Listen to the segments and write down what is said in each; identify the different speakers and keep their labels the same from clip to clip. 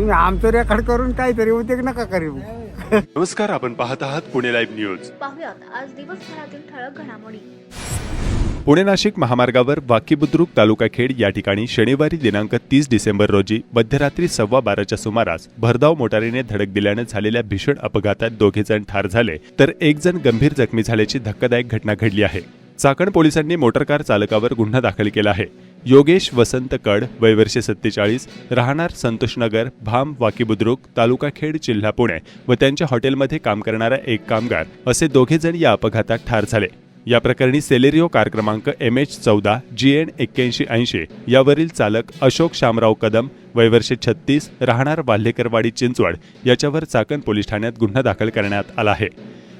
Speaker 1: तुम्ही आमचं रेकॉर्ड करून काहीतरी उद्योग नका करू.
Speaker 2: नमस्कार आपण पाहत आहात पुणे लाईव्ह न्यूज.
Speaker 3: पाहुयात आज दिवसभरातील ठळक घडामोडी.
Speaker 2: पुणे नाशिक महामार्गावर वाकीबुद्रुक तालुका खेड या ठिकाणी शनिवारी दिनांक तीस डिसेंबर रोजी मध्यरात्री सव्वा बाराच्या सुमारास भरधाव मोटारीने धडक दिल्यानं झालेल्या भीषण अपघातात दोघे जण ठार झाले तर एक जण गंभीर जखमी झाल्याची धक्कादायक घटना घडली आहे. चाकण पोलिसांनी मोटरकार चालकावर गुन्हा दाखल केला आहे. योगेश वसंत कड वयवर्षे सत्तेचाळीस राहणार संतोषनगर भाम वाकीबुद्रुक तालुका खेड जिल्हा पुणे व त्यांच्या हॉटेलमध्ये काम करणारा एक कामगार. असे दोघे जण या अपघातात ठार झाले. या प्रकरणी सेलेरिओ कार क्रमांक एम एच चौदा जी एन एक्क्याऐंशी ऐंशी यावरील चालक अशोक शामराव कदम वयवर्षे छत्तीस राहणार वाल्हेकरवाडी चिंचवड याच्यावर चाकण पोलीस ठाण्यात गुन्हा दाखल करण्यात आला आहे.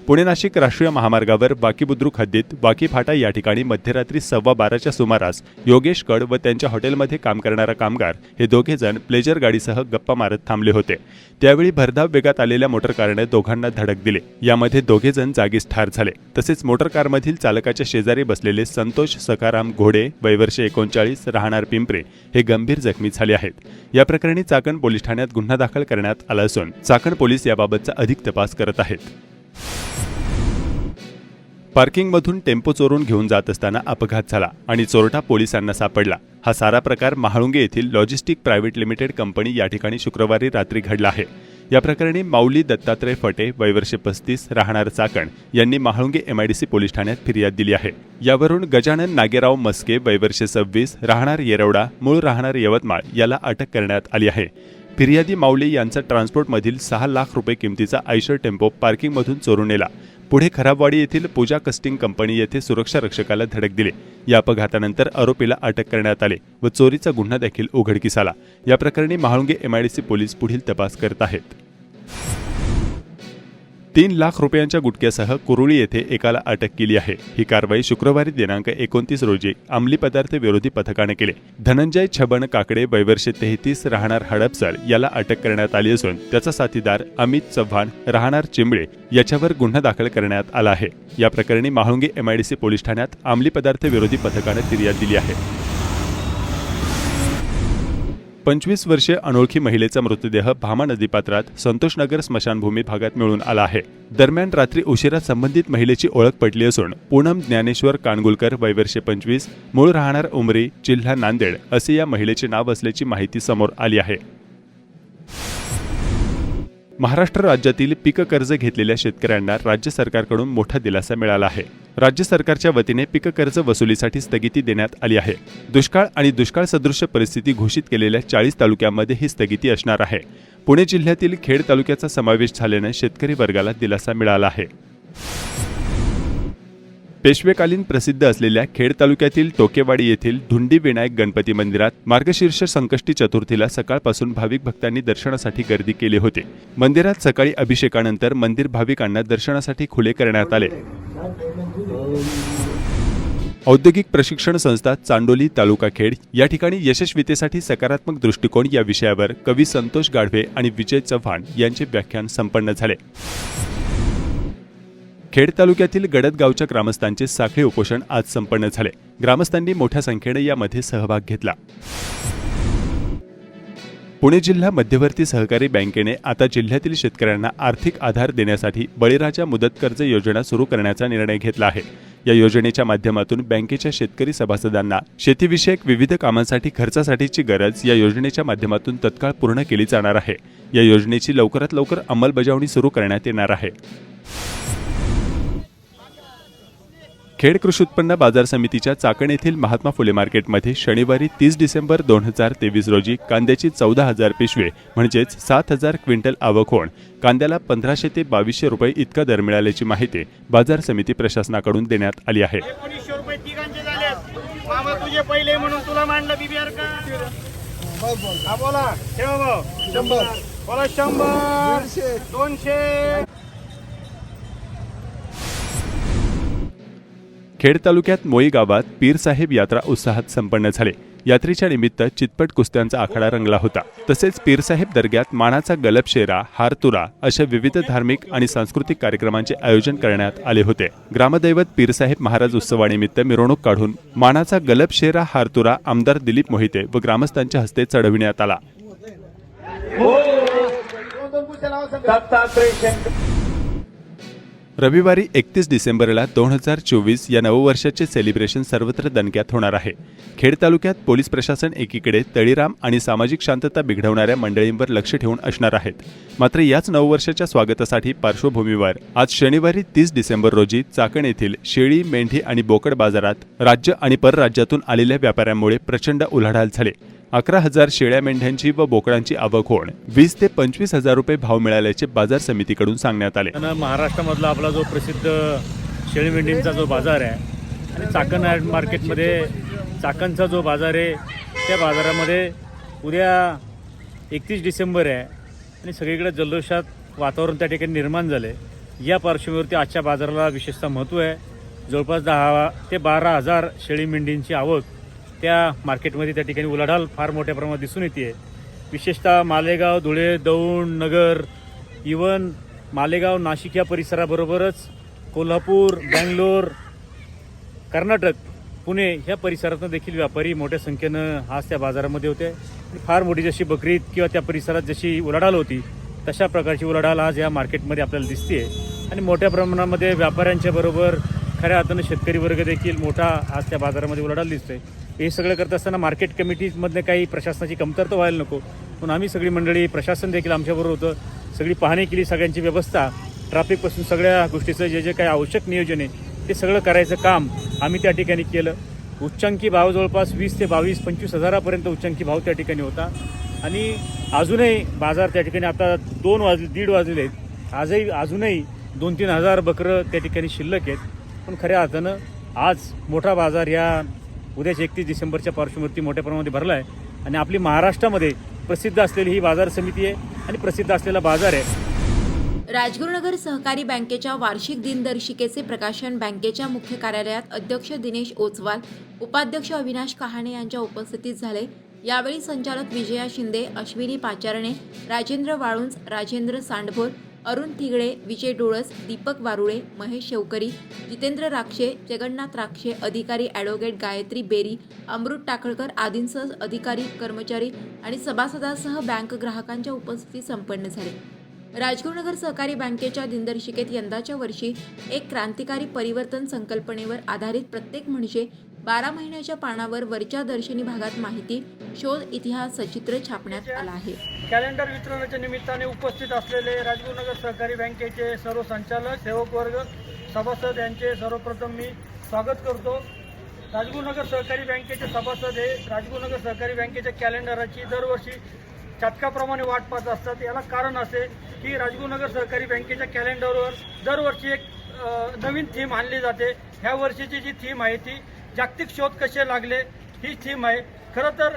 Speaker 2: पुणे नाशिक राष्ट्रीय महामार्गावर बाकीबुद्रुक हद्दीत बाकी फाटा या ठिकाणी मध्यरात्री सव्वा बाराच्या सुमारास योगेश कड व त्यांच्या हॉटेलमध्ये काम करणारा कामगार हे दोघे जण प्लेजर गाडीसह गप्पा मारत थांबले होते. त्यावेळी भरधाव वेगात आलेल्या मोटरकारने दोघांना धडक दिले. यामध्ये दोघे जण जागीच ठार झाले. तसेच मोटरकारमधील चालकाच्या शेजारी बसलेले संतोष सकाराम घोडे वयवर्षे एकोणचाळीस राहणार पिंपरे हे गंभीर जखमी झाले आहेत. या प्रकरणी चाकण पोलीस ठाण्यात गुन्हा दाखल करण्यात आला असून चाकण पोलीस याबाबतचा अधिक तपास करत आहेत. पार्किंगमधून टेम्पो चोरून घेऊन जात असताना अपघात झाला आणि चोरटा पोलिसांना सापडला. हा सारा प्रकार महाळुंगे येथील लॉजिस्टिक प्रायव्हेट लिमिटेड कंपनी या ठिकाणी शुक्रवारी रात्री घडला आहे. या प्रकरणी माऊली दत्तात्रय फटे वयवर्षे पस्तीस राहणार चाकण यांनी महाळुंगे एमआयडीसी पोलीस ठाण्यात फिर्याद दिली आहे. यावरून गजानन नागेराव मस्के वयवर्षे सव्वीस राहणार येरवडा मूळ राहणार यवतमाळ याला अटक करण्यात आली आहे. फिर्यादी माऊली यांचा ट्रान्सपोर्टमधील सहा लाख रुपये किमतीचा आयशर टेम्पो पार्किंगमधून चोरून नेला. पुढे खराबवाडी येथील पूजा कस्टिंग कंपनी येथे सुरक्षा रक्षकाला धडक दिले. या अपघातानंतर आरोपीला अटक करण्यात आले व चोरीचा गुन्हा देखील उघडकीस आला. या प्रकरणी महाळुंगे एमआयडीसी पोलीस पुढील तपास करत आहेत. तीन लाख रुपयांच्या गुटख्यासह कुरुळी येथे एकाला अटक केली आहे. ही कारवाई शुक्रवारी दिनांक एकोणतीस रोजी अंमली पदार्थ विरोधी पथकाने केली. धनंजय छबन काकडे वयवर्षे तेहतीस राहणार हडपसर याला अटक करण्यात आली असून त्याचा साथीदार अमित चव्हाण राहणार चिंबळे याच्यावर गुन्हा दाखल करण्यात आला आहे. या प्रकरणी महाळुंगे एमआयडीसी पोलीस ठाण्यात अंमली पदार्थ विरोधी पथकाने फिर्याद दिली आहे. पंचवीस वर्षीय अनोळखी महिलेचा मृतदेह भामा नदीपात्रात संतोषनगर स्मशानभूमी भागात मिळून आला आहे. दरम्यान रात्री उशिरा संबंधित महिलेची ओळख पटली असून पूनम ज्ञानेश्वर कानगुलकर वयवर्षे पंचवीस मूळ राहणार उमरी जिल्हा नांदेड असे या महिलेचे नाव असल्याची माहिती समोर आली आहे. महाराष्ट्र राज्यातील पीक कर्ज घेतलेल्या शेतकऱ्यांना राज्य सरकारकडून मोठा दिलासा मिळाला आहे. राज्य सरकारच्या वतीने पीक कर्ज वसुलीसाठी स्थगिती देण्यात आली आहे. दुष्काळ आणि दुष्काळ सदृश्य परिस्थिती घोषित केलेल्या चाळीस तालुक्यांमध्ये ही स्थगिती असणार आहे. पुणे जिल्ह्यातील खेड तालुक्याचा समावेश झाल्याने शेतकरी वर्गाला दिलासा मिळाला आहे. पेशवेकालीन प्रसिद्ध असलेल्या खेड तालुक्यातील टोकेवाडी येथील धुंडी विनायक गणपती मंदिरात मार्गशीर्ष संकष्टी चतुर्थीला सकाळपासून भाविक भक्तांनी दर्शनासाठी गर्दी केली होती. मंदिरात सकाळी अभिषेकानंतर मंदिर भाविकांना दर्शनासाठी खुले करण्यात आले. औद्योगिक प्रशिक्षण संस्था चांडोली तालुका खेड या ठिकाणी यशस्वीतेसाठी सकारात्मक दृष्टिकोन या विषयावर कवी संतोष गाढवे आणि विजय चव्हाण यांचे व्याख्यान संपन्न झाले. खेड तालुक्यातील गडद गावच्या ग्रामस्थांचे साखळी उपोषण आज संपन्न झाले. ग्रामस्थांनी मोठ्या संख्येने यामध्ये सहभाग घेतला. पुणे जिल्हा मध्यवर्ती सहकारी बँकेने आता जिल्ह्यातील शेतकऱ्यांना आर्थिक आधार देण्यासाठी बळीराजा मुदत कर्ज योजना सुरू करण्याचा निर्णय घेतला आहे. या योजनेच्या माध्यमातून बँकेच्या शेतकरी सभासदांना शेतीविषयक विविध कामांसाठी खर्चासाठीची गरज या योजनेच्या माध्यमातून तत्काळ पूर्ण केली जाणार आहे. या योजनेची लवकरात लवकर अंमलबजावणी सुरू करण्यात येणार आहे. खेड कृषी उत्पन्न बाजार समितीच्या चाकण येथील महात्मा फुले मार्केटमध्ये शनिवारी तीस डिसेंबर दोन हजार तेवीस रोजी कांद्याची चौदा हजार पिशवे म्हणजेच सात हजार क्विंटल आवक होऊन कांद्याला पंधराशे ते बावीसशे रुपये इतका दर मिळाल्याची माहिती बाजार समिती प्रशासनाकडून देण्यात आली आहे.
Speaker 4: एकोणीसशे
Speaker 2: खेड तालुक्यात मोई गावात पीरसाहेब यात्रा उत्साहात संपन्न झाले. यात्रेच्या निमित्त चितपट कुस्त्यांचा आखाडा रंगला होता. तसेच पीरसाहेब दर्ग्यात मानाचा गलपशेरा हारतुरा अशा विविध धार्मिक आणि सांस्कृतिक कार्यक्रमांचे आयोजन करण्यात आले होते. ग्रामदैवत पीरसाहेब महाराज उत्सवानिमित्त मिरवणूक काढून मानाचा गलपशेरा हारतुरा आमदार दिलीप मोहिते व ग्रामस्थांच्या हस्ते चढविण्यात आला.
Speaker 5: हो.
Speaker 2: रविवारी एकतीस डिसेंबरला दोन हजार चोवीस या नववर्षाचे सेलिब्रेशन सर्वत्र दणक्यात होणार आहे. खेड तालुक्यात पोलीस प्रशासन एकीकडे तळीराम आणि सामाजिक शांतता बिघडवणाऱ्या मंडळींवर लक्ष ठेवून असणार आहेत. मात्र याच नववर्षाच्या स्वागतासाठी पार्श्वभूमीवर आज शनिवारी तीस डिसेंबर रोजी चाकण येथील शेळी मेंढी आणि बोकड बाजारात राज्य आणि परराज्यातून आलेल्या व्यापाऱ्यांमुळे प्रचंड उलाढाल झाले. अकरा हजार शेळ्या मेंढ्यांची व बोकडांची आवक होण वीस ते पंचवीस हजार रुपये भाव मिळाल्याचे बाजार समितीकडून सांगण्यात आले.
Speaker 6: आणि महाराष्ट्रामधला आपला जो प्रसिद्ध शेळी मेंढींचा जो बाजार आहे आणि चाकण मार्केटमध्ये चाकणचा जो बाजार आहे त्या बाजारामध्ये उद्या एकतीस डिसेंबर आहे आणि सगळीकडे जल्लोषात वातावरण त्या ठिकाणी निर्माण झाले या पार्श्वभूमीवरती आजच्या बाजाराला विशेषतः महत्त्व आहे. जवळपास दहा ते बारा हजार शेळी मेंढींची आवक त्या मार्केटमध्ये त्या ठिकाणी उलाढाल फार मोठ्या प्रमाणात दिसून येते. विशेषतः मालेगाव धुळे दौंड नगर इवन मालेगाव नाशिक या परिसराबरोबरच कोल्हापूर बँगलोर कर्नाटक पुणे ह्या परिसरातून देखील व्यापारी मोठ्या संख्येनं आज त्या बाजारामध्ये होते. फार मोठी जशी बकरीद किंवा त्या परिसरात जशी उलाढाल होती तशा प्रकारची उलाढाल आज या मार्केटमध्ये आपल्याला दिसते आणि मोठ्या प्रमाणामध्ये व्यापाऱ्यांच्या बरोबर खऱ्या अर्थानं शेतकरी वर्ग देखील मोठा आज त्या बाजारामध्ये उलाढाल दिसतोय. हे सगळं करत असताना मार्केट कमिटीमधनं काही प्रशासनाची कमतरता व्हायला नको. म्हणून आम्ही सगळी मंडळी प्रशासन देखील आमच्याबरोबर होतं. सगळी पाहणी केली सगळ्यांची व्यवस्था. ट्रॅफिकपासून सगळ्या गोष्टीचं जे जे काही आवश्यक नियोजन आहे ते सगळं करायचं काम आम्ही त्या ठिकाणी केलं. उच्चांकी भाव जवळपास वीस ते बावीस पंचवीस हजारापर्यंत उच्चांकी भाव त्या ठिकाणी होता. आणि अजूनही बाजार त्या ठिकाणी आता दोन वाजले दीड वाजलेले आहेत. आजही अजूनही दोन तीन हजार बकरं त्या ठिकाणी शिल्लक आहेत. पण खऱ्या अर्थानं आज मोठा बाजार ह्या उद्याच एकतीस डिसेंबरच्या पार्श्वभूमीवरती मोठ्या प्रमाणामध्ये भरला आहे. आणि आपली महाराष्ट्रामध्ये प्रसिद्ध असलेली ही बाजार समिती आहे आणि प्रसिद्ध असलेला बाजार आहे.
Speaker 7: राजगुरुनगर सहकारी बँकेच्या वार्षिक दिनदर्शिकेचे प्रकाशन बँकेच्या मुख्य कार्यालयात अध्यक्ष दिनेश ओचवाल उपाध्यक्ष अविनाश कहाणे यांच्या उपस्थितीत झाले. यावेळी संचालक विजया शिंदे अश्विनी पाचारणे राजेंद्र वाळुंज राजेंद्र सांडभोर अरुण तिगडे विजय डोळस दीपक वारुळे महेश शेवकरी जितेंद्र राक्षे जगन्नाथ राक्षे अधिकारी ॲडव्होकेट गायत्री बेरी अमृत टाकळकर आदींसह अधिकारी कर्मचारी आणि सभासदांसह बँक ग्राहकांच्या उपस्थिती संपन्न झाली. राजगुरुनगर सहकारी बँकेच्या दिनदर्शिकेत यंदाच्या वर्षी एक क्रांतिकारी परिवर्तन संकल्पनेवर आधारित प्रत्येक म्हणजे बारा महिन्याच्या पानावर वरच्या दर्शनी भागात माहिती शोध इतिहास सचित्र छापण्यात आला आहे.
Speaker 8: कॅलेंडर वितरणाच्या निमित्ताने उपस्थित असलेले राजगुरुनगर सहकारी बँकेचे सर्व संचालक सेवक वर्ग सभासद यांचे सर्वप्रथम मी स्वागत करतो. राजगुरुनगर सहकारी बँकेचे सभासद हे राजगुरुनगर सहकारी बँकेच्या कॅलेंडराची दरवर्षी चटकाप्रमाणे वाट पाहत असतात. याला कारण असे की राजगुरुनगर सहकारी बँकेच्या कॅलेंडरवर दरवर्षी एक नवीन थीम आणली जाते. ह्या वर्षीची जी थीम आहे ती जागतिक शोध कसे लागले ही थीम आहे. खरं तर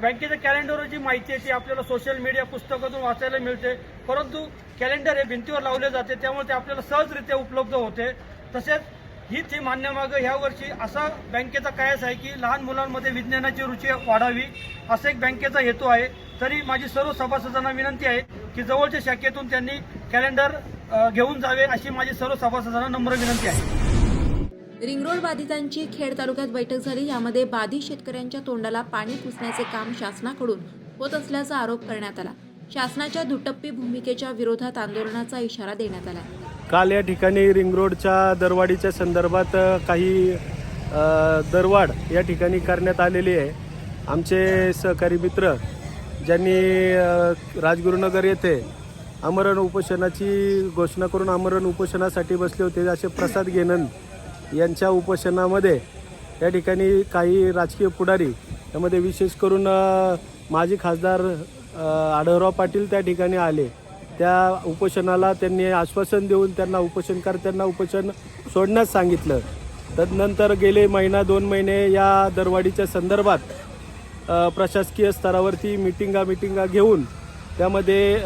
Speaker 8: बँकेच्या कॅलेंडरवर जी माहिती आहे ती आपल्याला सोशल मीडिया पुस्तकातून वाचायला मिळते. परंतु कॅलेंडर हे भिंतीवर लावले जाते त्यामुळे ते आपल्याला सहजरित्या उपलब्ध होते. तसेच ही थीम आणण्यामागं ह्या वर्षी असा बँकेचा कायच आहे की लहान मुलांमध्ये विज्ञानाची रुची वाढावी असा एक बँकेचा हेतू आहे. तरी माझी सर्व सभासदांना विनंती आहे की जवळच्या शाखेतून त्यांनी कॅलेंडर घेऊन जावे अशी माझी सर्व सभासदांना नम्र विनंती आहे.
Speaker 7: रिंगरोड बाधितांची खेड तालुक्यात बैठक झाली. यामध्ये बाधित शेतकऱ्यांच्या तोंडाला पाणी पुसण्याचे काम शासनाकडून होत असल्याचा आरोप करण्यात आला. शासनाच्या दुटप्पी भूमिकेच्या विरोधात आंदोलनाचा इशारा देण्यात आला.
Speaker 9: काल या ठिकाणी रिंग रोडच्या दरवाढीच्या संदर्भात काही दरवाढ या ठिकाणी करण्यात आलेली आहे. आमचे सहकारी मित्र ज्यांनी राजगुरुनगर येथे आमरण उपोषणाची घोषणा करून आमरण उपोषणासाठी बसले होते असे प्रसाद घेनंद यांच्या उपोषणामध्ये या ठिकाणी काही राजकीय पुढारी त्यामध्ये विशेष करून माजी खासदार आढळराव पाटील त्या ठिकाणी आले. त्या उपोषणाला त्यांनी आश्वासन देऊन त्यांना उपोषणकर्त्यांना उपोषण सोडण्यास सांगितलं. तदनंतर गेले महिना दोन महिने या दरवाढीच्या संदर्भात प्रशासकीय स्तरावरती मिटिंगा मिटिंगा घेऊन त्यामध्ये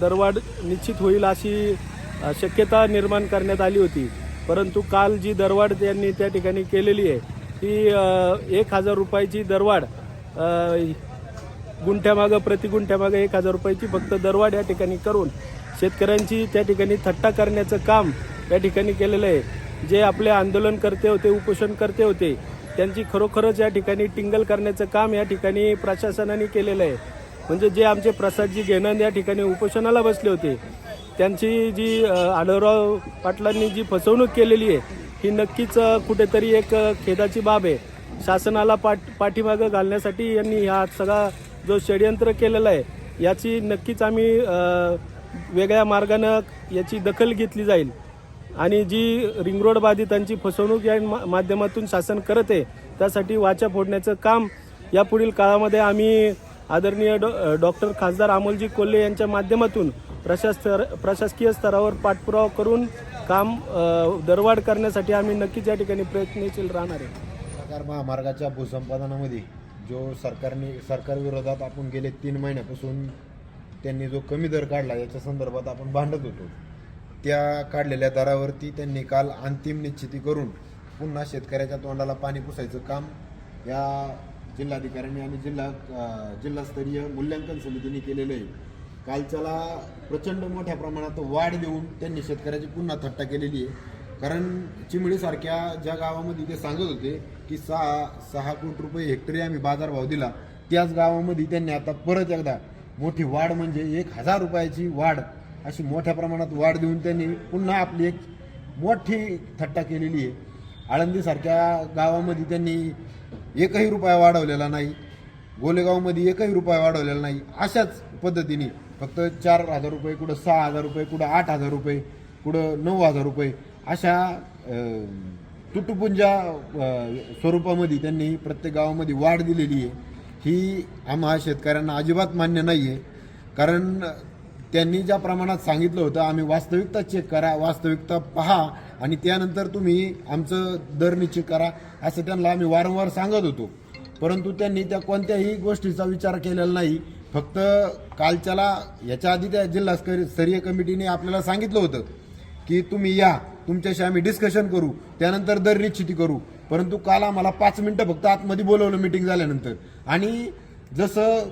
Speaker 9: दरवाढ निश्चित होईल अशी शक्यता निर्माण करण्यात आली होती. परंतु काल जी दरवाढ त्यांनी त्या ठिकाणी केलेली आहे ती एक हजार रुपयाची दरवाढ गुंठ्यामागं प्रति गुंठ्यामागं एक हजार रुपयाची फक्त दरवाढ या ठिकाणी करून शेतकऱ्यांची त्या ठिकाणी थट्टा करण्याचं काम या ठिकाणी केलेलं आहे. जे आपले आंदोलन करते होते उपोषण करते होते त्यांची खरोखरच या ठिकाणी टिंगल करण्याचं काम या ठिकाणी प्रशासनाने केलेलं आहे. म्हणजे जे आमचे प्रसादजी घेणं या ठिकाणी उपोषणाला बसले होते त्यांची जी आढळराव पाटलांनी जी फसवणूक केलेली आहे ही नक्कीच कुठेतरी एक खेदाची बाब आहे. शासनाला पाठ पाठीमागं घालण्यासाठी यांनी हा सगळा जो षडयंत्र केलेला आहे याची नक्कीच आम्ही वेगळ्या मार्गानं याची दखल घेतली जाईल. आणि जी रिंगरोड बाधितांची फसवणूक या मा- माध्यमातून शासन करत आहे त्यासाठी वाचा फोडण्याचं काम यापुढील काळामध्ये आम्ही आदरणीय डॉ डॉक्टर खासदार अमोलजी कोल्हे यांच्या माध्यमातून प्रशास प्रशासकीय स्तरावर पाठपुरावा करून काम दरवाढ करण्यासाठी आम्ही नक्कीच या ठिकाणी प्रयत्नशील राहणार आहे.
Speaker 5: सरकार महामार्गाच्या भूसंपादनामध्ये जो सरकारने सरकार विरोधात आपण गेले तीन महिन्यापासून त्यांनी जो कमी दर काढला याच्या संदर्भात आपण भांडत होतो. त्या काढलेल्या दरावरती त्यांनी काल अंतिम निश्चिती करून पुन्हा शेतकऱ्याच्या तोंडाला पाणी पुसायचं काम या जिल्हाधिकाऱ्यांनी आणि जिल्हा जिल्हास्तरीय मूल्यांकन समितीने केलेलं आहे. कालच्याला प्रचंड मोठ्या प्रमाणात वाढ देऊन त्यांनी शेतकऱ्याची पुन्हा थट्टा केलेली आहे. कारण चिमडीसारख्या ज्या गावामध्ये ते सांगत होते की सहा सहा कोटी रुपये हेक्टरी आम्ही बाजारभाव दिला त्याच गावामध्ये त्यांनी आता परत एकदा मोठी वाढ म्हणजे एक हजार रुपयाची वाढ अशी मोठ्या प्रमाणात वाढ देऊन त्यांनी पुन्हा आपली एक मोठी थट्टा केलेली आहे. आळंदीसारख्या गावामध्ये त्यांनी एकही रुपया वाढवलेला नाही गोलेगावमध्ये एकही रुपया वाढवलेला नाही अशाच पद्धतीने फक्त चार हजार रुपये कुठं सहा हजार रुपये कुठं आठ हजार रुपये कुठं नऊ हजार रुपये अशा तुटपुंजा स्वरूपामध्ये त्यांनी प्रत्येक गावामध्ये वाढ दिलेली आहे. ही आम्हा शेतकऱ्यांना अजिबात मान्य नाही आहे कारण त्यांनी ज्या प्रमाणात सांगितलं होतं आम्ही वास्तविकता चेक करा वास्तविकता पहा आणि त्यानंतर तुम्ही आमचं दर निश्चित करा असं त्यांना आम्ही वारंवार सांगत होतो. परंतु त्यांनी त्या कोणत्याही गोष्टीचा विचार केलेला नाही. फक्त कालच्याला याच्या आधी त्या जिल्हा स्तरीय कमिटीने आपल्याला सांगितलं होतं की तुम्ही या तुमच्याशी आम्ही डिस्कशन करू त्यानंतर दर निश्चिती करू. परंतु काल आम्हाला पाच मिनटं फक्त आतमध्ये बोलवलं मिटिंग झाल्यानंतर. आणि जसं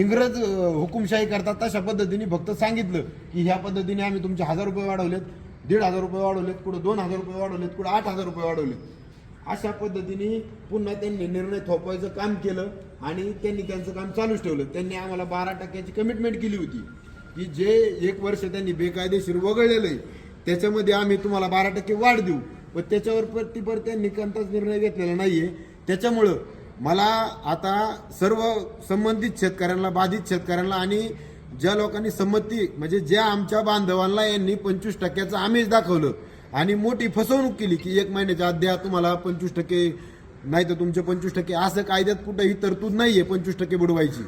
Speaker 5: इंग्रज हुकुमशाही करतात तशा पद्धतीने फक्त सांगितलं की ह्या पद्धतीने आम्ही तुमचे हजार रुपये वाढवलेत दीड हजार रुपये वाढवलेत कुठं दोन हजार रुपये वाढवलेत कुठं आठ हजार रुपये वाढवलेत. अशा पद्धतीने पुन्हा त्यांनी निर्णय थोपवायचं काम केलं आणि त्यांनी त्यांचं काम चालूच ठेवलं. त्यांनी आम्हाला बारा टक्क्याची कमिटमेंट केली होती. की जे एक वर्ष त्यांनी बेकायदेशीर वगळलेलं आहे त्याच्यामध्ये आम्ही तुम्हाला बारा टक्के वाढ देऊ. पण त्याच्यावर प्रतिपर त्यांनी कोणताच निर्णय घेतलेला नाही आहे त्याच्यामुळं मला आता सर्व संबंधित शेतकऱ्यांना बाधित शेतकऱ्यांना आणि ज्या लोकांनी संमती म्हणजे ज्या आमच्या बांधवांना यांनी पंचवीस टक्क्याचं आमिष दाखवलं आणि मोठी फसवणूक केली की एक महिन्याच्या अद्या तुम्हाला पंचवीस टक्के नाही तर तुमचे पंचवीस टक्के असं कायद्यात कुठंही तरतूद नाही आहे पंचवीस टक्के बुडवायची.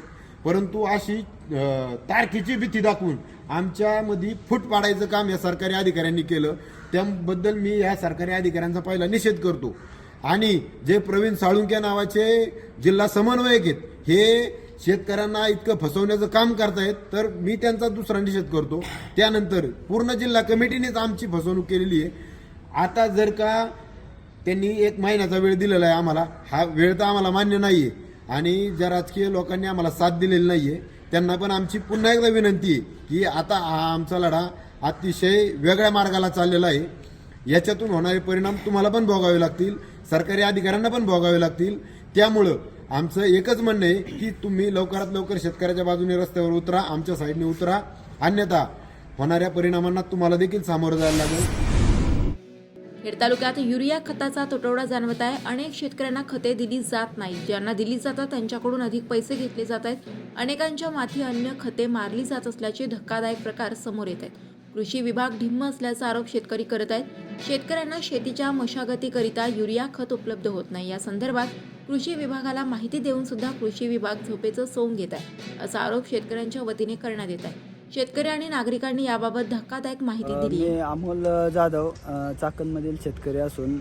Speaker 5: परंतु अशी तारखेची भीती दाखवून आमच्यामध्ये फूट पाडायचं काम या सरकारी अधिकाऱ्यांनी केलं. त्याबद्दल मी या सरकारी अधिकाऱ्यांचा पहिला निषेध करतो. आणि जे प्रवीण साळुंके नावाचे जिल्हा समन्वयक आहेत हे शेतकऱ्यांना इतकं फसवण्याचं काम करतायत तर मी त्यांचा दुसरा निषेध करतो. त्यानंतर पूर्ण जिल्हा कमिटीनेच आमची फसवणूक केलेली आहे. आता जर का त्यांनी एक महिन्याचा वेळ दिलेला आहे आम्हाला हा वेळ तर आम्हाला मान्य नाही आहे आणि ज्या राजकीय लोकांनी आम्हाला साथ दिलेली नाही आहे त्यांना पण आमची पुन्हा एकदा विनंती आहे की आता हा आमचा लढा अतिशय वेगळ्या मार्गाला चाललेला आहे. याच्यातून होणारे परिणाम तुम्हाला पण भोगावे लागतील सरकारी अधिकाऱ्यांना पण भोगावे लागतील. त्यामुळं आमचं एकच म्हणणं आहे की तुम्ही लवकरात लवकर शेतकऱ्याच्या बाजूने रस्त्यावर उतरा आमच्या साईडने उतरा. अन्यथा होणाऱ्या परिणामांना तुम्हाला देखील सामोरं जायला लागेल.
Speaker 7: खेड तालुक्यात युरिया खताचा तुटवडा जाणवत आहे. अनेक शेतकऱ्यांना खते दिली जात नाही ज्यांना दिली जातात त्यांच्याकडून अधिक पैसे घेतले जात आहेत. अनेकांच्या माथी अन्य खते मारली जात असल्याचे धक्कादायक प्रकार समोर येत आहेत. कृषी विभाग ढिम्म असल्याचा आरोप शेतकरी करत आहेत. शेतकऱ्यांना शेतीच्या मशागतीकरिता युरिया खत उपलब्ध होत नाही. या संदर्भात कृषी विभागाला माहिती देऊन सुद्धा कृषी विभाग झोपेचं सोंग घेत आहे. असा आरोप शेतकऱ्यांच्या वतीने करण्यात येत आहे. शेतकरी आणि नागरिकांनी याबाबत धक्कादायक माहिती दिली आहे.
Speaker 10: मी अमोल जाधव चाकणमधील शेतकरी असून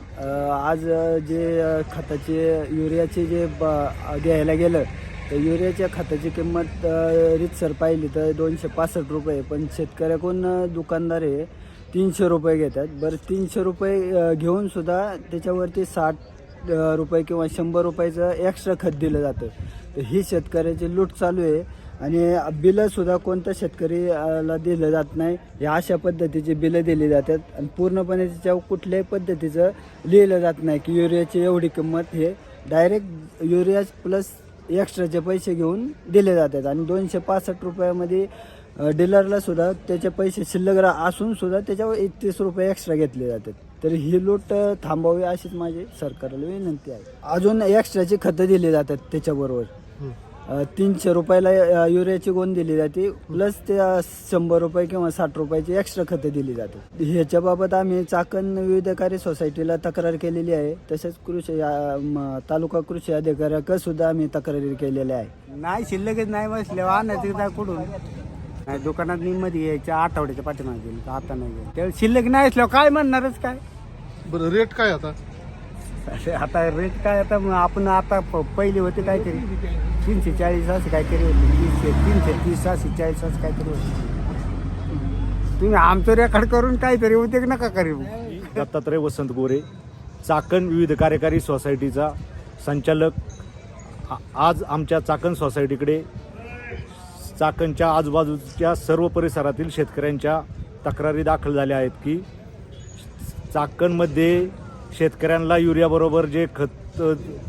Speaker 10: आज जे खताचे युरियाचे जे घ्यायला गेलं तर युरियाच्या खताची किंमत रीतसर पाहिली तर दोनशे पासष्ट रुपये पण शेतकऱ्याकडून दुकानदार हे तीनशे रुपये घेतात. बरं तीनशे रुपये घेऊन सुद्धा त्याच्यावरती साठ रुपये किंवा शंभर रुपयाचं एक्स्ट्रा खत दिलं जातं. तर ही शेतकऱ्याची लूट चालू आहे आणि बिलंसुद्धा कोणत्या शेतकरीला दिलं जात नाही हे अशा पद्धतीची बिलं दिली जातात. आणि पूर्णपणे त्याच्यावर कुठल्याही पद्धतीचं लिहिलं जात नाही की युरियाची एवढी किंमत हे डायरेक्ट युरिया प्लस एक्स्ट्राचे पैसे घेऊन दिले जातात. आणि दोनशे पासष्ट रुपयामध्ये डीलरला सुद्धा त्याचे पैसे शिल्लक असूनसुद्धा असून सुद्धा त्याच्यावर एकतीस रुपये एक्स्ट्रा घेतले जातात. तर ही लूट अ, थांबवावी अशीच माझी सरकारला विनंती आहे. अजून एक्स्ट्राची खतं दिली जातात त्याच्याबरोबर. तीनशे रुपयाला युरियाची गोण दिली जाते प्लस ते शंभर रुपये किंवा साठ रुपयाची एक्स्ट्रा खतं दिली जातात ह्याच्याबाबत आम्ही चाकण विविधकारी सोसायटीला तक्रार केलेली आहे. तसेच कृषी तालुका कृषी अधिकाऱ्याकडे सुद्धा आम्ही तक्रारी केलेल्या आहे
Speaker 1: नाही शिल्लकच नाही बसल्यावर आणायचं कुठून? नाही दुकानात मी मध्ये यायच्या आठवड्याच्या पाठीमागे गेली आता नाही शिल्लक नाही असल्यावर काय म्हणणारच काय?
Speaker 11: बरं रेट काय आता?
Speaker 1: असे आता रेट काय आता? मग आपण आता प- पहिले होते काहीतरी तीनशे चाळीस असं काहीतरी होते तीनशे तीनशे तीस असं चाळीस असं काहीतरी होते. तुम्ही आमचं रेकॉर्ड करून काहीतरी होते की नका करू.
Speaker 6: दत्तात्रय वसंत गोरे चाकण विविध कार्यकारी सोसायटीचा संचालक. आ- आज आमच्या चाकण सोसायटीकडे चाकणच्या आजूबाजूच्या सर्व परिसरातील शेतकऱ्यांच्या तक्रारी दाखल झाल्या आहेत की चाकणमध्ये शेतकऱ्यांना युरियाबरोबर जे खत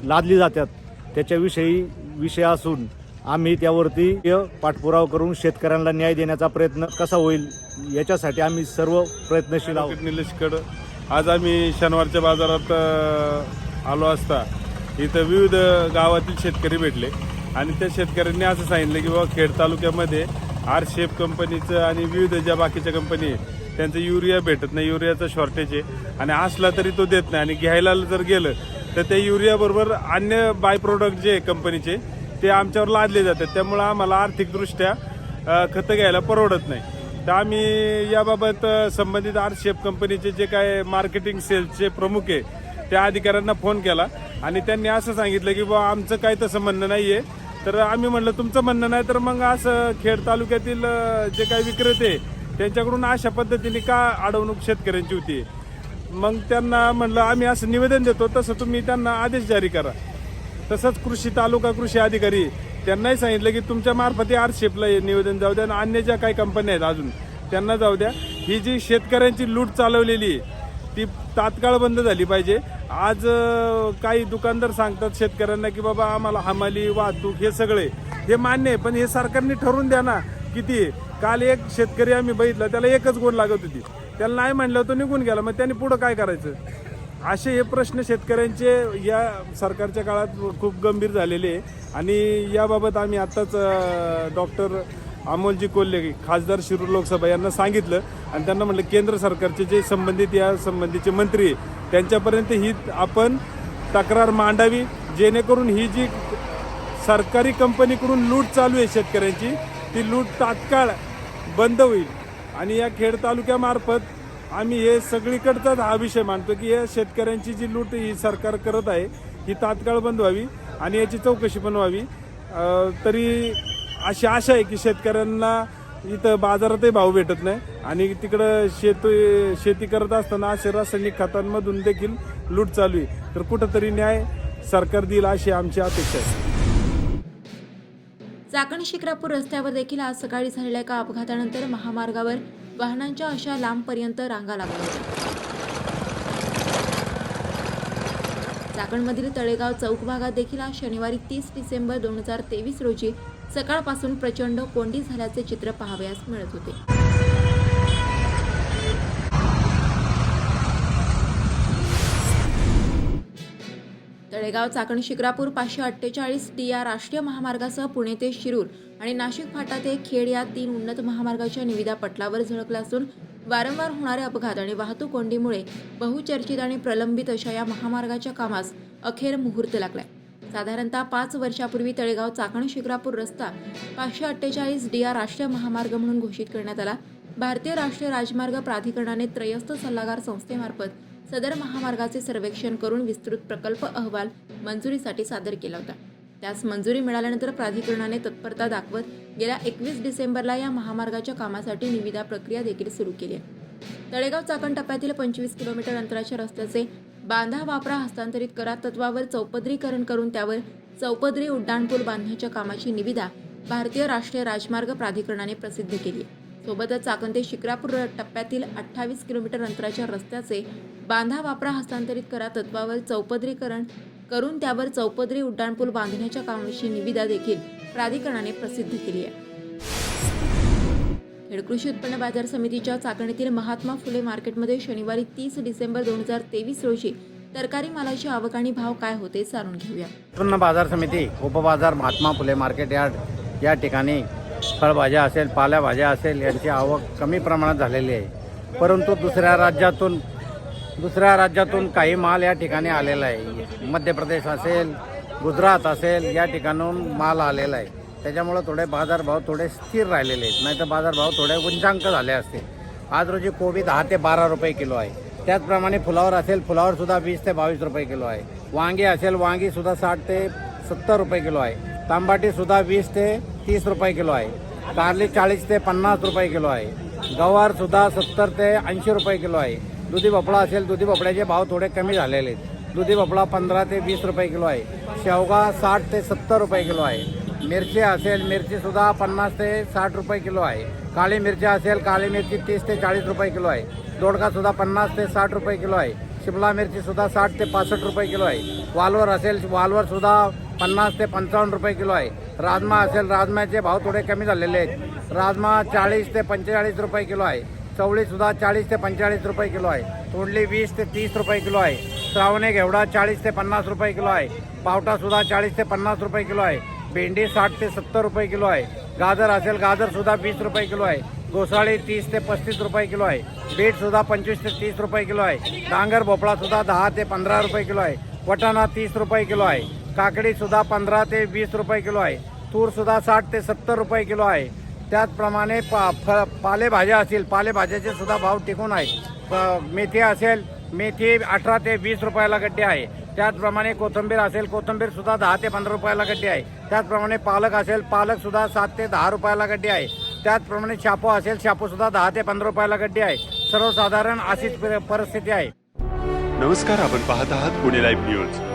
Speaker 6: लादली जातात त्याच्याविषयी विषय असून आम्ही त्यावरती पाठपुरावा करून शेतकऱ्यांना न्याय देण्याचा प्रयत्न कसा होईल याच्यासाठी आम्ही सर्व प्रयत्नशील आहोत.
Speaker 11: निलेशकड आज आम्ही शनिवारच्या बाजारात आलो असता इथं विविध गावातील शेतकरी भेटले. आणि त्या शेतकऱ्यांनी असं सांगितलं की बाबा खेड तालुक्यामध्ये आर शेप कंपनीचं आणि विविध ज्या बाकीच्या कंपनी त्यांचं युरिया भेटत नाही युरियाचा शॉर्टेज आहे. आणि असला तरी तो देत नाही. आणि घ्यायला जर गेलं तर ते युरियाबरोबर अन्य बाय प्रोडक्ट जे आहे कंपनीचे ते आमच्यावर लादले जातात. त्यामुळं आम्हाला आर्थिकदृष्ट्या खतं घ्यायला परवडत नाही. तर आम्ही याबाबत संबंधित आर शेप कंपनीचे जे काय मार्केटिंग सेल्सचे प्रमुख आहे त्या अधिकाऱ्यांना फोन केला. आणि त्यांनी असं सांगितलं की बा आमचं काही तसं म्हणणं नाही आहे तर आम्ही म्हणलं तुमचं म्हणणं नाही तर मग असं खेड तालुक्यातील जे काही विक्रेते त्यांच्याकडून अशा पद्धतीने का अडवणूक शेतकऱ्यांची होती? मग त्यांना म्हणलं आम्ही असं निवेदन देतो तसं तुम्ही त्यांना आदेश जारी करा. तसंच कृषी तालुका कृषी अधिकारी त्यांनाही सांगितलं की तुमच्या मार्फत आर शेपला निवेदन जाऊ द्या आणि अन्य ज्या काही कंपन्या आहेत अजून त्यांना जाऊ द्या. ही जी शेतकऱ्यांची लूट चालवलेली आहे ती तात्काळ बंद झाली पाहिजे. आज काही दुकानदार सांगतात शेतकऱ्यांना की बाबा आम्हाला हमाली वाहतूक हे सगळे हे मान्य आहे पण हे सरकारने ठरवून द्या ना किती काल एक शेतकरी आम्ही बघितला त्याला एकच गोड लागत होती. त्याला नाही म्हणलं तो निघून गेला. मग त्यांनी पुढं काय करायचं? असे हे प्रश्न शेतकऱ्यांचे या सरकारच्या काळात खूप गंभीर झालेले आहे. आणि याबाबत आम्ही आत्ताच डॉक्टर अमोलजी कोल्हे खासदार शिरूर लोकसभा यांना सांगितलं. आणि त्यांना म्हटलं केंद्र सरकारचे जे संबंधित या संबंधीचे मंत्री आहे, त्यांच्यापर्यंत ही आपण तक्रार मांडावी. जेणेकरून ही जी सरकारी कंपनीकडून लूट चालू आहे शेतकऱ्यांची ती लूट तात्काळ बंद होईल. आणि या खेड तालुक्यामार्फत आम्ही हे सगळीकडचाच हा विषय मानतो की या शेतकऱ्यांची जी लूट ही सरकार करत आहे ही तात्काळ बंद व्हावी आणि याची चौकशी पण व्हावी. तरी अशी आशा आहे की शेतकऱ्यांना इथं बाजारातही भाव भेटत नाही आणि तिकडं शेत शेती करत असताना असे रासायनिक खतांमधून देखील लूट चालू आहे. तर कुठंतरी न्याय सरकार देईल अशी आमची अपेक्षा आहे.
Speaker 7: चाकण शिक्रापूर रस्त्यावर देखील आज सकाळी झालेल्या एका अपघातानंतर महामार्गावर वाहनांच्या अशा लांबपर्यंत रांगा लागल्या होत्या. चाकणमधील तळेगाव चौक भागात देखील आज शनिवारी तीस डिसेंबर दोन हजार तेवीस रोजी सकाळपासून प्रचंड कोंडी झाल्याचे चित्र पाहावयास मिळत होते. तळेगाव चाकण शिक्रापूर पाचशे अठ्ठेचाळीस टी या राष्ट्रीय महामार्गासह पुणे ते शिरूर आणि नाशिक फाटा ते खेड या तीन उन्नत महामार्गाच्या निविदा पटलावर झळकल्या असून वारंवार होणारे अपघात आणि वाहतूक कोंडीमुळे बहुचर्चित आणि प्रलंबित अशा या महामार्गाच्या कामास अखेर मुहूर्त लागलाय. साधारणतः पाच वर्षापूर्वी तळेगाव चाकण शिक्रापूर रस्ता पाचशे अठ्ठेचाळीस डी राष्ट्रीय महामार्ग म्हणून घोषित करण्यात आला. भारतीय राष्ट्रीय राजमार्ग प्राधिकरणाने त्रयस्थ सल्लागार संस्थेमार्फत सदर महामार्गाचे सर्वेक्षण करून विस्तृत प्रकल्प अहवाल मंजुरीसाठी सादर केला होता. त्यास मंजुरी मिळाल्यानंतर प्राधिकरणाने तत्परता दाखवत गेल्या एकवीस डिसेंबरला या महामार्गाच्या कामासाठी निविदा प्रक्रिया देखील सुरू केली आहे. तळेगाव चाकण टप्प्यातील पंचवीस किलोमीटर अंतराच्या रस्त्याचे बांधा वापरा हस्तांतरित करा तत्वावर चौपदरीकरण करून त्यावर चौपदरी उड्डाणपूल बांधण्याच्या कामाची निविदा भारतीय राष्ट्रीय राजमार्ग प्राधिकरणाने प्रसिद्ध केली आहे. सोबतच चाकण ते शिक्रापूर टप्प्यातील अठ्ठावीस किलोमीटर अंतराच्या रस्त्याचे बांधा वापरा हस्तांतरित करा तत्वावर चौपदरीकरण करून त्यावर चौपदरी उड्डाणपूल बांधण्याच्या कामाची निविदा देखील प्राधिकरणाने प्रसिद्ध केली आहे. खेड कृषी उत्पन्न बाजार समितीच्या चाकणीतील महात्मा फुले मार्केटमध्ये शनिवारी तीस डिसेंबर दोन हजार तेवीस रोजी तरकारी मालाची आवक आणि भाव काय होते जाणून घेऊया.
Speaker 4: उत्पन्न बाजार समिती उपबाजार महात्मा फुले मार्केट यार्ड या ठिकाणी फळभाज्या असेल पाल्याभाज्या असेल यांची आवक कमी प्रमाणात झालेली आहे. परंतु दुसऱ्या राज्यातून दुसऱ्या राज्यातून काही माल या ठिकाणी आलेला आहे. मध्य प्रदेश असेल गुजरात असेल या ठिकाणून माल आलेला आहे. त्याच्यामुळं थोडे बाजारभाव थोडे स्थिर राहिलेले आहेत. नाही तर बाजारभाव थोडे उंचांक झाले असते आज रोजी कोबी दहा ते बारा रुपये किलो आहे. त्याचप्रमाणे फुलावर असेल फुलावरसुद्धा वीस ते बावीस रुपये किलो आहे. वांगी असेल वांगीसुद्धा साठ ते सत्तर रुपये किलो आहे. तांबाटीसुद्धा वीस ते तीस रुपये किलो आहे. कारली चाळीस ते पन्नास रुपये किलो आहे. गवार सुद्धा सत्तर ते ऐंशी रुपये किलो आहे. दुधी भोपळा असेल दुधी भोपळ्याचे भाव थोडे कमी झालेले आहेत. दुधी भोपळा पंधरा ते वीस रुपये किलो आहे. शेवगा साठ ते सत्तर रुपये किलो आहे. मिरची असेल मिरचीसुद्धा पन्नास ते साठ रुपये किलो आहे. काळी मिरची असेल काळी मिरची तीस ते चाळीस रुपये किलो आहे. दोडकासुद्धा पन्नास ते साठ रुपये किलो आहे. शिमला मिरचीसुद्धा साठ ते पासष्ट रुपये किलो आहे. वालवर असेल वालवरसुद्धा पन्नास ते पंचावन्न रुपये किलो आहे राजमा असेल राजम्याचे भाव थोडे कमी झालेले आहेत राजमा चाळीस ते पंचेचाळीस रुपये किलो आहे चवळीसुद्धा चाळीस ते पंचेचाळीस रुपये किलो आहे तोंडली वीस ते तीस रुपये किलो आहे श्रावणे घेवडा चाळीस ते पन्नास रुपये किलो आहे पावटासुद्धा चाळीस ते पन्नास रुपये किलो आहे भेंडी साठ ते सत्तर रुपये किलो आहे गाजर असेल गाजरसुद्धा वीस रुपये किलो आहे घोसाळी तीस ते पस्तीस रुपये किलो आहे बीटसुद्धा पंचवीस ते तीस रुपये किलो आहे डांगर भोपळासुद्धा दहा ते पंधरा रुपये किलो आहे वटाणा तीस रुपये किलो आहे काकडी सुद्धा पंधरा ते वीस रुपये किलो आहे. तूर सुद्धा साठ ते सत्तर रुपये किलो आहे. त्याचप्रमाणे पा फ पालेभाज्या असतील पालेभाज्याचे सुद्धा भाव टिकून आहे. प- मेथी असेल मेथी अठरा ते वीस रुपयाला गड्डी आहे. त्याचप्रमाणे कोथिंबीर असेल कोथिंबीर सुद्धा दहा ते पंधरा रुपयाला गड्डी आहे. त्याचप्रमाणे पालक असेल पालक सुद्धा सात ते दहा रुपयाला गड्डी आहे. त्याचप्रमाणे शापू असेल शापू सुद्धा दहा ते पंधरा रुपयाला गड्डी आहे. सर्वसाधारण अशीच परिस्थिती आहे.
Speaker 2: नमस्कार आपण पाहत आहात पुणे लाईव्ह न्यूज